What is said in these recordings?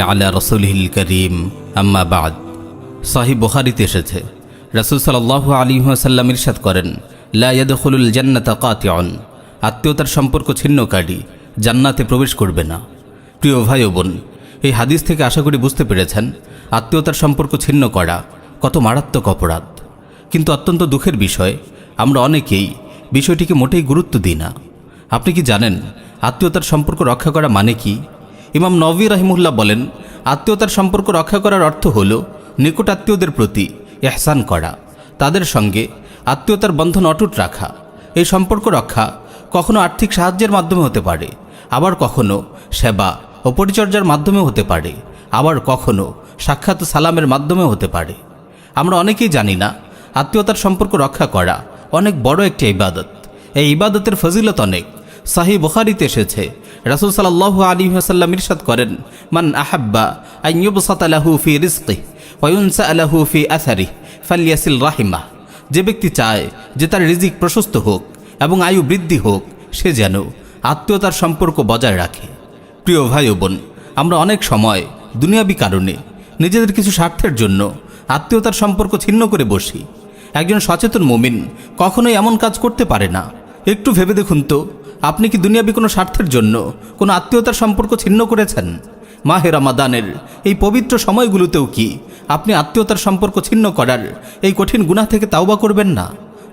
আলা করিম। এসেছে আলী করেন কাতিয়ন আত্মীয়তার সম্পর্ক ছিন্নকারী, জান্নাতে প্রবেশ করবে না। প্রিয় ভাই বোন, এই হাদিস থেকে আশা করি বুঝতে পেরেছেন, আত্মীয়তার সম্পর্ক ছিন্ন করা কত মারাত্মক অপরাধ। কিন্তু অত্যন্ত দুঃখের বিষয়, আমরা অনেকেই বিষয়টিকে মোটেই গুরুত্ব দিই না। আপনি কি জানেন, আত্মীয়তার সম্পর্ক রক্ষা করা মানে কি? ইমাম নবী রাহিমুল্লাহ বলেন, আত্মীয়তার সম্পর্ক রক্ষা করার অর্থ হল নিকট আত্মীয়দের প্রতি এহসান করা, তাদের সঙ্গে আত্মীয়তার বন্ধন অটুট রাখা। এই সম্পর্ক রক্ষা কখনো আর্থিক সাহায্যের মাধ্যমে হতে পারে, আবার কখনো সেবা ও পরিচর্যার মাধ্যমেও হতে পারে, আবার কখনো সাক্ষাৎ সালামের মাধ্যমেও হতে পারে। আমরা অনেকেই জানি না, আত্মীয়তার সম্পর্ক রক্ষা করা অনেক বড় একটি ইবাদত। এই ইবাদতের ফজিলত অনেক। সাহি বুখারিতে এসেছে রাসুল সাল্লাহ আলী হাসাল্লাম ইরশাদ করেন, মান আহাব্বা আইয়ুবসাত আলাহু ফি রিজকি ওয়ুনসা আলাহু ফি আসারি ফালিয়াসিল রাহিমা যে ব্যক্তি চায় যে তার রিজিক প্রশস্ত হোক এবং আয়ু বৃদ্ধি হোক, সে যেন আত্মীয়তার সম্পর্ক বজায় রাখে। প্রিয় ভাই বোন, আমরা অনেক সময় দুনিয়াবি কারণে নিজেদের কিছু স্বার্থের জন্য আত্মীয়তার সম্পর্ক ছিন্ন করে বসি। একজন সচেতন মুমিন কখনোই এমন কাজ করতে পারে না। একটু ভেবে দেখুন তো আপনি কি দুনিয়াবি কোনো স্বার্থের জন্য কোনো আত্মীয়তার সম্পর্ক ছিন্ন করেছেন? মাহে রামাদানের এই পবিত্র সময়গুলোতেও কি আপনি আত্মীয়তার সম্পর্ক ছিন্ন করার এই কঠিন গুণা থেকে তাওবা করবেন না?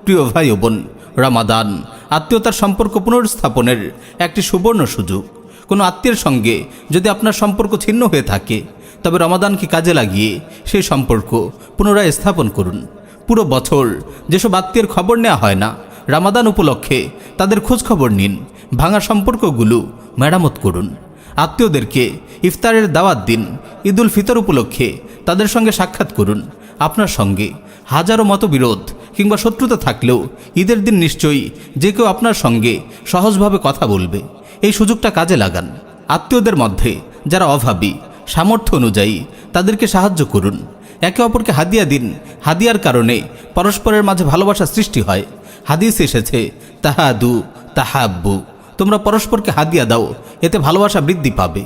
প্রিয় ভাই ও বোন, রামাদান আত্মীয়তার সম্পর্ক পুনর্স্থাপনের একটি সুবর্ণ সুযোগ। কোনো আত্মীয়ের সঙ্গে যদি আপনার সম্পর্ক ছিন্ন হয়ে থাকে, তবে রমাদানকে কাজে লাগিয়ে সেই সম্পর্ক পুনরায় স্থাপন করুন। পুরো বছর যেসব আত্মীয়ের খবর নেওয়া হয় না রামাদান উপলক্ষে তাদের খোঁজখবর নিন, ভাঙা সম্পর্কগুলো মেরামত করুন। আত্মীয়দেরকে ইফতারের দাওয়াত দিন, ঈদুল ফিতর উপলক্ষে তাদের সঙ্গে সাক্ষাৎ করুন। আপনার সঙ্গে হাজারো মতবিরোধ কিংবা শত্রুতা থাকলেও ঈদের দিন নিশ্চয়ই যে কেউ আপনার সঙ্গে সহজভাবে কথা বলবে। এই সুযোগটা কাজে লাগান। আত্মীয়দের মধ্যে যারা অভাবী, সামর্থ্য অনুযায়ী তাদেরকে সাহায্য করুন। একে অপরকে হাদিয়া দিন। হাদিয়ার কারণে পরস্পরের মাঝে ভালোবাসা সৃষ্টি হয়। হাদিস এসেছে, তাহাদু, তাহাব্বু। তোমরা পরস্পরকে হাদিয়া দাও, এতে ভালোবাসা বৃদ্ধি পাবে।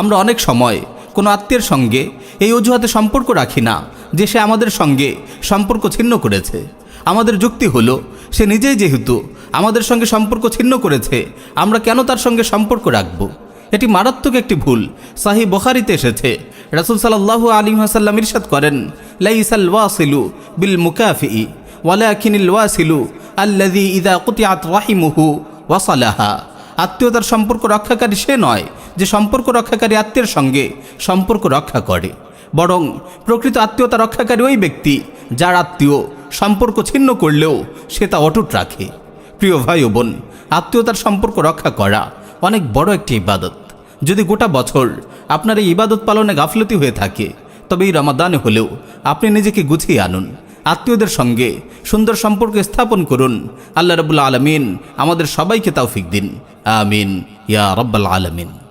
আমরা অনেক সময় কোনো আত্মীয়ের সঙ্গে এই অজুহাতে সম্পর্ক রাখি না, যে সে আমাদের সঙ্গে সম্পর্ক ছিন্ন করেছে। আমাদের যুক্তি হলো, সে নিজেই যেহেতু আমাদের সঙ্গে সম্পর্ক ছিন্ন করেছে, আমরা কেন তার সঙ্গে সম্পর্ক রাখব? এটি মারাত্মক একটি ভুল। সাহি বখারিতে এসেছে, রাসুল সাল্লাহ আলী হাসাল্লাম ইরশাদ করেন, লাইসাল ওয়াসিলু বিল মুকাফি ওয়ালাকিনিল ওয়াসিলু আল্লাদি ইদা কুতিয়াত রাহিমুহু ওয়াসালাহা। আত্মীয়তার সম্পর্ক রক্ষাকারী সে নয় যে সম্পর্ক রক্ষাকারী আত্মীয়ের সঙ্গে সম্পর্ক রক্ষা করে। বরং প্রকৃত আত্মীয়তা রক্ষাকারী ওই ব্যক্তি যার আত্মীয় সম্পর্ক ছিন্ন করলেও সে তা অটুট রাখে। প্রিয় ভাই ও বোন, আত্মীয়তার সম্পর্ক রক্ষা করা অনেক বড় একটি ইবাদত। যদি গোটা বছর আপনার এই ইবাদত পালনে গাফলতি হয়ে থাকে, তবে এই রমাদানে হলেও আপনি নিজেকে গুছিয়ে আনুন। আত্মীয়দের সঙ্গে সুন্দর সম্পর্ক স্থাপন করুন। আল্লাহ রবুল্লা আলমিন আমাদের সবাইকে তৌফিক দিন। আমিন। ইয়া রব্বাল আলমিন।